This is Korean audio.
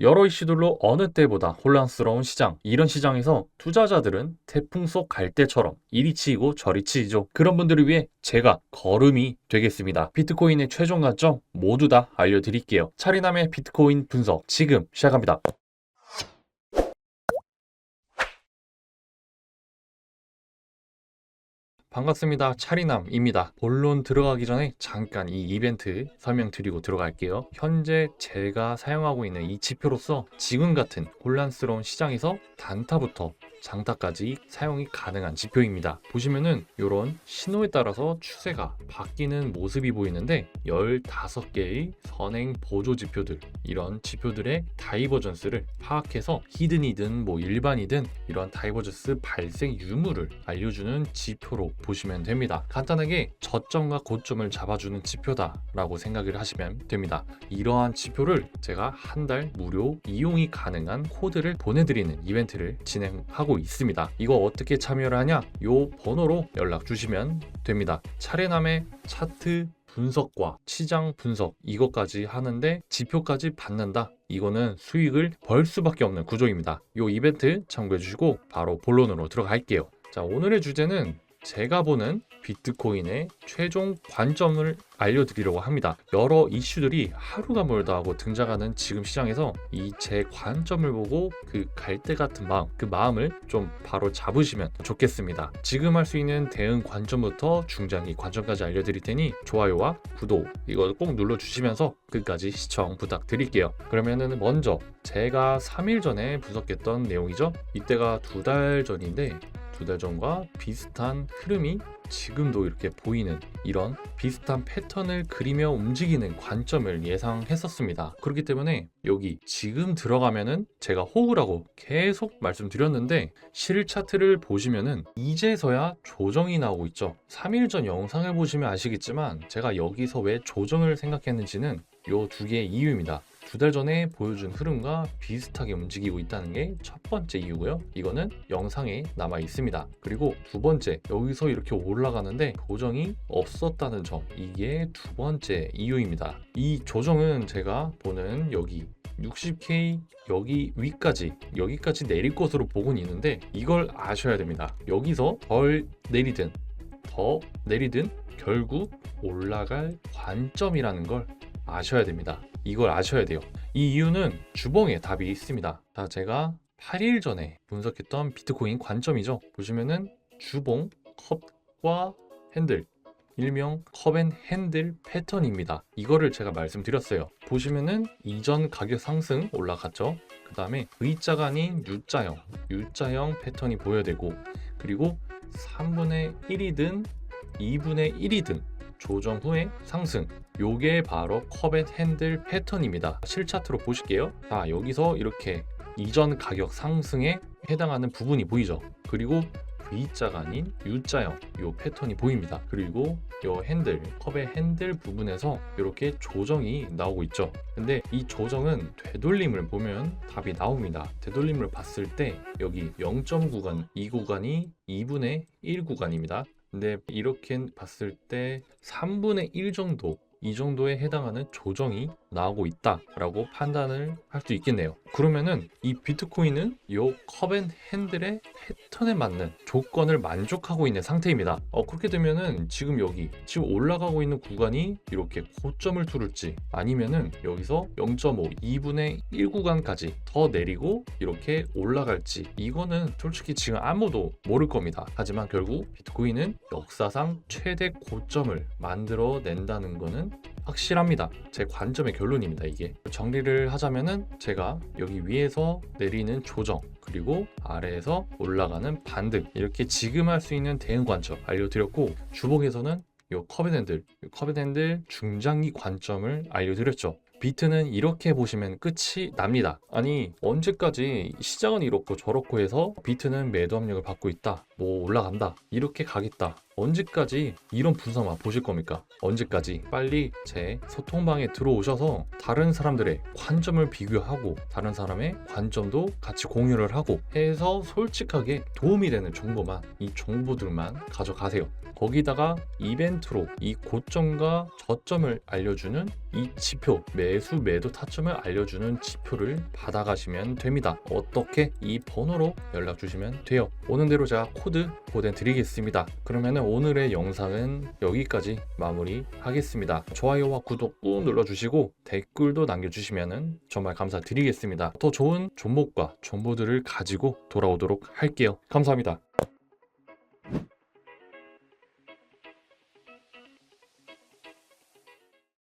여러 이슈들로 어느 때보다 혼란스러운 시장. 이런 시장에서 투자자들은 태풍 속 갈대처럼 이리 치이고 저리 치이죠. 그런 분들을 위해 제가 걸음이 되겠습니다. 비트코인의 최종 관점 모두 다 알려드릴게요. 차리남의 비트코인 분석 지금 시작합니다. 반갑습니다. 차리남입니다. 본론 들어가기 전에 잠깐 이 이벤트 설명드리고 들어갈게요. 현재 제가 사용하고 있는 이 지표로서 지금 같은 혼란스러운 시장에서 단타부터 장타까지 사용이 가능한 지표입니다. 보시면은 이런 신호에 따라서 추세가 바뀌는 모습이 보이는데 15개의 선행 보조 지표들 이런 지표들의 다이버전스를 파악해서 히든이든 뭐 일반이든 이런 다이버전스 발생 유무를 알려주는 지표로 보시면 됩니다. 간단하게 저점과 고점을 잡아주는 지표다라고 생각을 하시면 됩니다. 이러한 지표를 제가 한 달 무료 이용이 가능한 코드를 보내드리는 이벤트를 진행하고 있습니다. 이거 어떻게 참여를 하냐? 요 번호로 연락 주시면 됩니다. 차례남의 차트 분석과 시장 분석 이것까지 하는데 지표까지 받는다. 이거는 수익을 벌 수밖에 없는 구조입니다. 요 이벤트 참고해 주시고 바로 본론으로 들어갈게요. 자, 오늘의 주제는 제가 보는 비트코인의 최종 관점을 알려드리려고 합니다. 여러 이슈들이 하루가 멀다 하고 등장하는 지금 시장에서 이 제 관점을 보고 그 갈대 같은 마음, 그 마음을 좀 바로 잡으시면 좋겠습니다. 지금 할 수 있는 대응 관점부터 중장기 관점까지 알려드릴 테니 좋아요와 구독 이거 꼭 눌러주시면서 끝까지 시청 부탁드릴게요. 그러면은 먼저 제가 3일 전에 분석했던 내용이죠. 이때가 두 달 전인데 두 달 전과 비슷한 흐름이 지금도 이렇게 보이는 이런 비슷한 패턴을 그리며 움직이는 관점을 예상했었습니다. 그렇기 때문에 여기 지금 들어가면은 제가 호구라고 계속 말씀드렸는데 실 차트를 보시면은 이제서야 조정이 나오고 있죠. 3일 전 영상을 보시면 아시겠지만 제가 여기서 왜 조정을 생각했는지는 요 두 개의 이유입니다. 두 달 전에 보여준 흐름과 비슷하게 움직이고 있다는 게 첫 번째 이유고요. 이거는 영상에 남아 있습니다. 그리고 두 번째, 여기서 이렇게 올라가는데 조정이 없었다는 점. 이게 두 번째 이유입니다. 이 조정은 제가 보는 여기 60K 여기 위까지 여기까지 내릴 것으로 보고는 있는데 이걸 아셔야 됩니다. 여기서 덜 내리든 더 내리든 결국 올라갈 관점이라는 걸 아셔야 됩니다. 이걸 아셔야 돼요. 이 이유는 주봉에 답이 있습니다. 자, 제가 8일 전에 분석했던 비트코인 관점이죠. 보시면은 주봉, 컵과 핸들, 일명 컵앤 핸들 패턴입니다. 이거를 제가 말씀드렸어요. 보시면은 이전 가격 상승 올라갔죠. 그 다음에 V자가 아닌 U자형, U자형 패턴이 보여되고 그리고 3분의 1이든 2분의 1이든 조정 후에 상승. 요게 바로 컵앤 핸들 패턴입니다. 실차트로 보실게요. 자, 여기서 이렇게 이전 가격 상승에 해당하는 부분이 보이죠. 그리고 V자가 아닌 U자형 요 패턴이 보입니다. 그리고 요 핸들, 컵의 핸들 부분에서 이렇게 조정이 나오고 있죠. 근데 이 조정은 되돌림을 보면 답이 나옵니다. 되돌림을 봤을 때 여기 0점 구간, 이 구간이 2분의 1 구간입니다. 근데 이렇게 봤을 때 3분의 1 정도 이 정도에 해당하는 조정이 나오고 있다라고 판단을 할 수 있겠네요. 그러면은 이 비트코인은 이 컵앤 핸들의 패턴에 맞는 조건을 만족하고 있는 상태입니다. 어, 그렇게 되면은 지금 여기 지금 올라가고 있는 구간이 이렇게 고점을 뚫을지 아니면은 여기서 0.5, 2분의 1 구간까지 더 내리고 이렇게 올라갈지 이거는 솔직히 지금 아무도 모를 겁니다. 하지만 결국 비트코인은 역사상 최대 고점을 만들어 낸다는 거는 확실합니다. 제 관점의 결론입니다. 이게 정리를 하자면은 제가 여기 위에서 내리는 조정 그리고 아래에서 올라가는 반등 이렇게 지금 할 수 있는 대응 관점 알려드렸고 주봉에서는 요 컵앤핸들, 컵앤핸들 중장기 관점을 알려드렸죠. 비트는 이렇게 보시면 끝이 납니다. 아니 언제까지 시장은 이렇고 저렇고 해서 비트는 매도 압력을 받고 있다. 뭐 올라간다 이렇게 가겠다 언제까지 이런 분석만 보실 겁니까? 언제까지 빨리 제 소통방에 들어오셔서 다른 사람들의 관점을 비교하고 다른 사람의 관점도 같이 공유를 하고 해서 솔직하게 도움이 되는 정보만 이 정보들만 가져가세요. 거기다가 이벤트로 이 고점과 저점을 알려주는 이 지표 매수 매도 타점을 알려주는 지표를 받아가시면 됩니다. 어떻게 이 번호로 연락 주시면 돼요. 오는 대로 제가 코드 보내드리겠습니다. 그러면 오늘의 영상은 여기까지 마무리하겠습니다. 좋아요와 구독 꾹 눌러주시고 댓글도 남겨주시면 정말 감사드리겠습니다. 더 좋은 종목과 정보들을 가지고 돌아오도록 할게요. 감사합니다.